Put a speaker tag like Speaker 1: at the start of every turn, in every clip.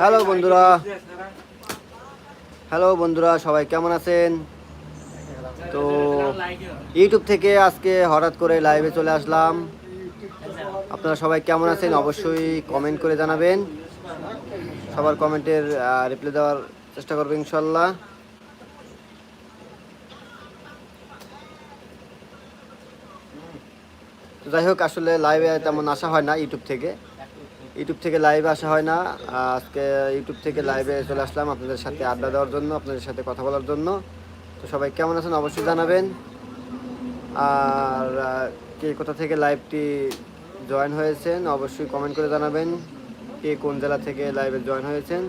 Speaker 1: Hello বন্ধুরা। Hello বন্ধুরা সবাই কেমন আছেন? তো ইউটিউব থেকে আজকে হঠাৎ করে লাইভে চলে আসলাম। আপনারা সবাই কেমন আছেন? অবশ্যই কমেন্ট করে জানাবেন। সবার কমেন্টের রিপ্লাই দেওয়ার চেষ্টা করব ইনশাল্লাহ যাই হোক, আসলে লাইভে তেমন আসা হয় না ইউটিউব থেকে। ইউটিউব থেকে লাইভে আসা হয় না। আজকে ইউটিউব থেকে লাইভে চলে আসলাম আপনাদের সাথে আড্ডা দেওয়ার জন্য, আপনাদের সাথে কথা বলার জন্য। তো সবাই কেমন আছেন অবশ্যই জানাবেন। আর কে কোথা থেকে লাইভটি জয়েন হয়েছেন অবশ্যই কমেন্ট করে জানাবেন। কে কোন জেলা থেকে লাইভে জয়েন হয়েছেন।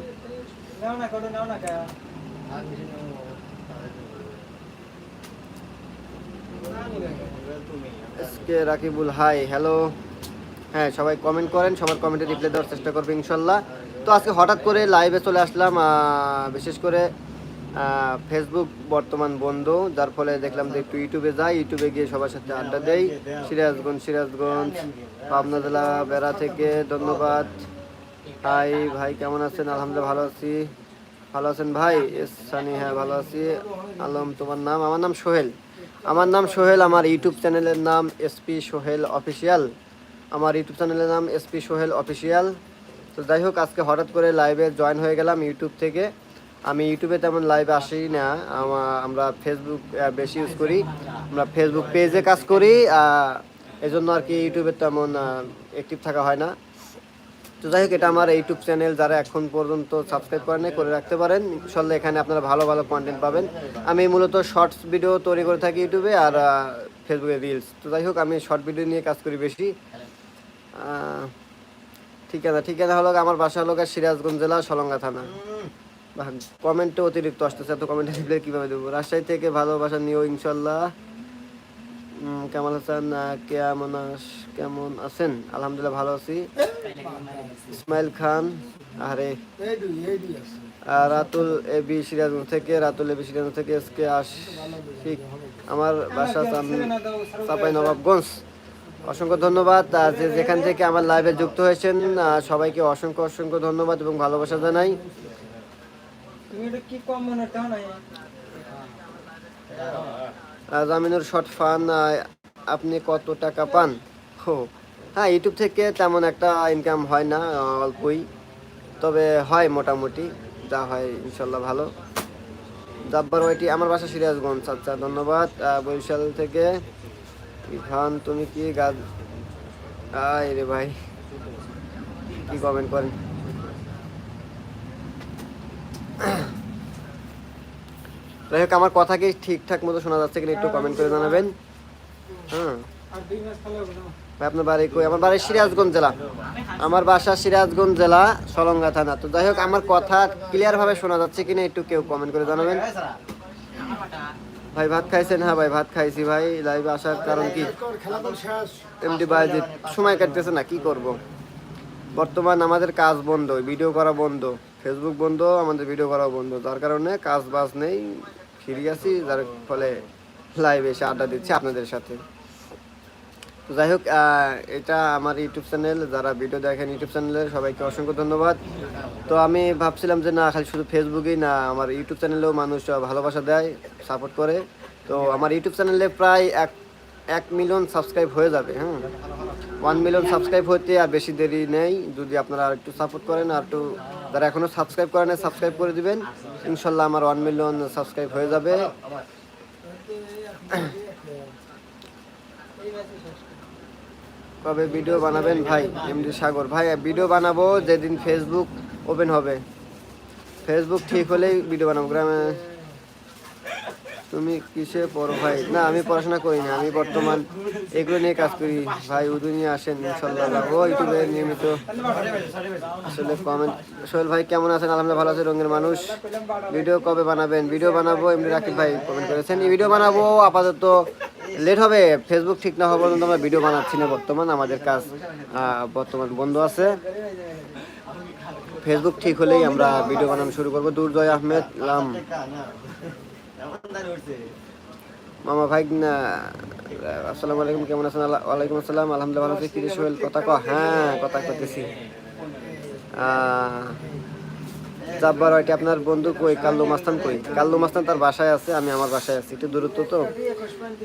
Speaker 2: না
Speaker 1: এসকে রাকিবুল হাই হ্যালো হ্যাঁ সবাই কমেন্ট করেন, সবার কমেন্টে রিপ্লাই দেওয়ার চেষ্টা করবে ইনশাল্লাহ। তো আজকে হঠাৎ করে লাইভে চলে আসলাম বিশেষ করে ফেসবুক বর্তমান বন্ধ, যার ফলে দেখলাম যে একটু ইউটিউবে যাই ইউটিউবে গিয়ে সবার সাথে আড্ডা দেই। সিরাজগঞ্জ সিরাজগঞ্জ, পাবনা জেলা, বেড়া থেকে, ধন্যবাদ। হাই ভাই, কেমন আছেন? আলহামদুলিল্লাহ ভালো আছি। ভালো আছেন ভাই? এস সানি হ্যাঁ ভালো আছি। আলম, তোমার নাম? আমার নাম সোহেল। আমার নাম সোহেল, আমার ইউটিউব চ্যানেলের নাম এসপি সোহেল অফিসিয়াল। আমার ইউটিউব চ্যানেলের নাম এসপি সোহেল অফিসিয়াল। তো যাই হোক, আজকে হঠাৎ করে লাইভে জয়েন হয়ে গেলাম ইউটিউব থেকে। আমি ইউটিউবে তেমন লাইভে আসি না। আমা- আমরা ফেসবুক বেশি ইউজ করি। আমরা ফেসবুক পেজে কাজ করি। এই জন্য আর কি ইউটিউবে তেমন অ্যাক্টিভ থাকা হয় না। তো যাই হোক এটা আমার ইউটিউব চ্যানেল যারা এখন পর্যন্ত সাবস্ক্রাইব করেন করে রাখতে পারেন। ইনশাল্লাহ এখানে আপনারা ভালো ভালো কন্টেন্ট পাবেন। আমি মূলত শর্টস ভিডিও তৈরি করে থাকি ইউটিউবে আর ফেসবুকে রিলস তো যাই হোক আমি শর্ট ভিডিও নিয়ে কাজ করি বেশি। আহ, ঠিকানা ঠিকানা হলো আমার বাসা হলো সিরাজগঞ্জ জেলা সলঙ্গা থানা। কমেন্টে অতিরিক্ত আসতেছে এত কমেন্টে কীভাবে দেবো? রাজশাহী থেকে ভালোবাসা নিও ইনশাল্লাহ কামাল হাসান কেমন কেমন আছেন? আলহামদুলিল্লাহ ভালো আছি। ইসমাইল খান আরে রাতুল এবি সিরাজগঞ্জ থেকে রাতুল এবি সিরাজগঞ্জ থেকে এসকে আশিক। আমার বাসা চাপাই নবাবগঞ্জ। অসংখ্য ধন্যবাদ। যে যেখান থেকে আমার লাইভে যুক্ত হয়েছেন সবাইকে অসংখ্য অসংখ্য ধন্যবাদ এবং ভালোবাসা জানাই।
Speaker 2: তুমি এটা কি কম মনে
Speaker 1: আহ, জামিনুর শর্ট ফান আপনি কত টাকা পান? হো হ্যাঁ ইউটিউব থেকে তেমন একটা ইনকাম হয় না, অল্পই। তবে হয় মোটামুটি, যা হয় ইনশাল্লাহ ভালো। জাব্বার ওয়াইটি, আমার বাসা সিরাজগঞ্জ। আচ্ছা ধন্যবাদ। বরিশাল থেকে ইরফান তুমি কি গাছ আয় রে ভাই, কি কমেন্ট করেন? যাই হোক, আমার কথা কি ঠিকঠাক মতো শোনা যাচ্ছে কিনা একটু কমেন্ট করে জানাবেন। হ্যাঁ। ভাই, আপনার বাড়ি কই? আমার বাড়ি সিরাজগঞ্জ জেলা। আমার বাসা সিরাজগঞ্জ জেলা, সলঙ্গা থানা। তো যাই হোক, আমার কথা শোনা যাচ্ছে কিনা একটু কেউ কমেন্ট করে জানাবেন। ভাই, ভাত খাইছেন? হ্যাঁ ভাই, ভাত খাইছি ভাই। লাইভে আসার কারণ কি? এমডি বাজিত সময় কাটতেছে না, কি করব? বর্তমান আমাদের কাজ বন্ধ ভিডিও করা বন্ধ। ফেসবুক বন্ধ, আমাদের ভিডিও করা বন্ধ। যার কারণে কাজ বাজ নেই। ফিরে আছি যার ফলে লাইভে এসে আড্ডা দিচ্ছি আপনাদের সাথে। তো যাই হোক এটা আমার ইউটিউব চ্যানেল যারা ভিডিও দেখেন ইউটিউব চ্যানেলে সবাইকে অসংখ্য ধন্যবাদ। তো আমি ভাবছিলাম যে না, খালি শুধু ফেসবুকেই না, আমার ইউটিউব চ্যানেলেও মানুষ ভালোবাসা দেয় সাপোর্ট করে। তো আমার ইউটিউব চ্যানেলে প্রায় এক এক মিলিয়ন সাবস্ক্রাইব হয়ে যাবে হ্যাঁ? ওয়ান মিলিয়ন সাবস্ক্রাইব হতে আর বেশি দেরি নেই। যদি আপনারা আর একটু সাপোর্ট করেন, আর একটু যারা এখনও সাবস্ক্রাইব করেন সাবস্ক্রাইব করে দিবেন। ইনশাল্লাহ আমার ওয়ান মিলিয়ন সাবস্ক্রাইব হয়ে যাবে। কবে ভিডিও বানাবেন ভাই? এমডি সাগর। ভাই ভিডিও বানাবো যেদিন ফেসবুক ওপেন হবে। ফেসবুক ঠিক হলেই ভিডিও বানাবো। গ্রামে তুমি কিসে পড়ো ভাই? না, আমি পড়াশোনা করি না, আমি বর্তমান এগুলো নিয়ে কাজ করি। ভাই উদু নিয়ে আসেন ইনশাল্লাহ ও ইউটিউবে নিয়মিত আসলে কমেন্ট সোহেল ভাই, কেমন আছেন? আলহামদুলিল্লাহ, ভালো আছে, রঙের মানুষ। ভিডিও কবে বানাবেন? ভিডিও বানাবো, এমনি রাকিব ভাই কমেন্ট করেছেন। এই ভিডিও বানাবো আপাতত লেট হবে। ফেসবুক ঠিক না হওয়া পর্যন্ত আমরা ভিডিও বানাচ্ছি না বর্তমান, আমাদের কাজ বর্তমান বন্ধ আছে। ফেসবুক ঠিক হলেই আমরা ভিডিও বানানো শুরু করব। দুর্জয় আহমেদ, লাম। মামা ভাই, না, আসসালামু আলাইকুম, কেমন আছেন? ওয়ালাইকুম আসসালাম, আলহামদুলিল্লাহ, ভালো আছি। সোহেল? কথা ক। হ্যাঁ কথা করতেছি জাব্বার ওইটা আপনার বন্ধু কই? কাল্লু মাস্তান কই? কাল্লু মাস্তান তার বাসায় আছে, আমি আমার বাসায় আছি। একটু দূরত্ব তো।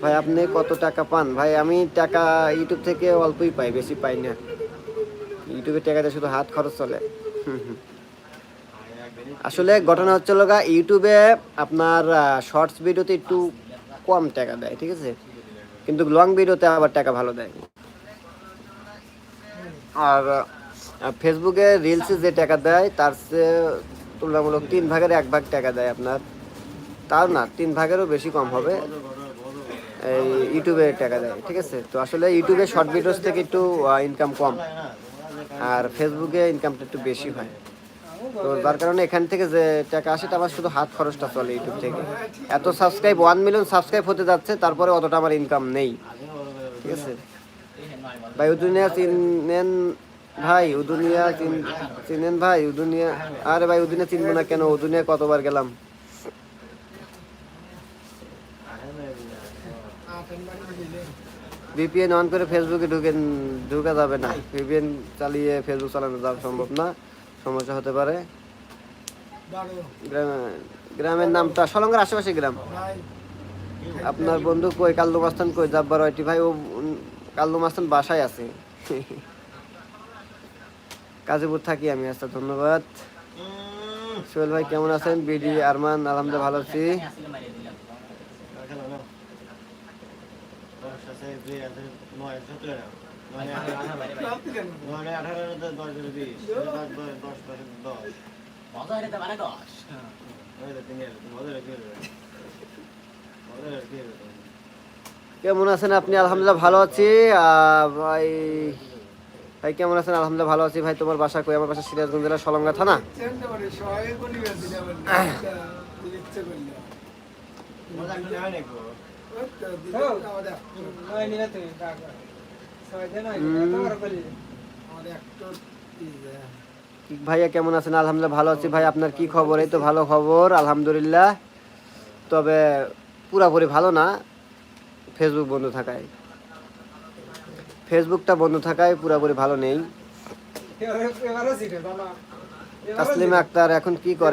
Speaker 1: ভাই, আপনি কত টাকা পান? ভাই, আমি টাকা ইউটিউব থেকে অল্পই পাই, বেশি পাই না। ইউটিউবে টাকাতে শুধু হাত খরচ চলে। হুম হুম। আসলে ঘটনা হচ্ছে লগা ইউটিউবে আপনার শর্টস ভিডিওতে একটু কম টাকা দেয়, ঠিক আছে? কিন্তু লং ভিডিওতে আবার টাকা ভালো দেয়। আর ফেসবুকে রিলসে যে টাকা দেয়, তার চেয়ে তুলনামূলক তিন ভাগের এক ভাগ টাকা দেয় আপনার। তাও না, তিন ভাগেরও বেশি কম হবে। এই ইউটিউবে টাকা দেয়, ঠিক আছে? তো আসলে ইউটিউবে শর্ট ভিডিওস থেকে একটু ইনকাম কম। আর ফেসবুকে ইনকামটা একটু বেশি হয়। তো যার কারণে এখান থেকে যে টাকা আসে আমার শুধু হাত খরচটা চলে ইউটিউব থেকে। এত সাবস্ক্রাইব ওয়ান মিলিয়ন সাবস্ক্রাইব হতে যাচ্ছে, তারপরে অতটা আমার ইনকাম নেই। ঠিক আছে? ভাই, উদুনিয়া চিনেন ভাই, উদুনিয়া চিনেন ভাই, উদুনিয়া, আরে ভাই, উদুনিয়া চিনবো না কেন? উদুনিয়া কতবার গেলাম? ভিপিএন অন করে ফেসবুকে ঢুকে ঢুকা যাবে না। ভিপিএন চালিয়ে ফেসবুক চালানো যাওয়া সম্ভব না। সমস্যা হতে পারে। গ্রামে- গ্রামের নামটা সলঙ্গের আশেপাশে গ্রাম। আপনার বন্ধু কই? কাল্লু মাস্তান কই? জাব্বার ওইটি ভাই ও কাল্লু মাস্তান বাসায় আছে। কাজীপুর থাকি আমি আচ্ছা ধন্যবাদ। সোহেল ভাই কেমন আছেন? বিডি আরমান আলহামদুলিল্লাহ ভালো আছি। কেমন আছেন আপনি? আলহামদুলিল্লাহ ভালো আছি। ভাই ভাই কেমন আছেন? আলহামদুলিল্লাহ ভালো আছি। ভাই তোমার বাসা কই? আমার বাসা সিরাজগঞ্জ জেলা সলঙ্গা থানা। ভাইয়া কেমন আছেন? আলহামদুলিল্লাহ ভালো আছি। ভাই আপনার কি খবর? এই তো ভালো খবর আলহামদুলিল্লাহ। তবে পুরাপুরি ভালো না ফেসবুক বন্ধ থাকায়। ফেসবুকটা বন্ধ থাকায় পুরাপুরি ভালো নেই। তাসলিমা আক্তার এখন কি করে?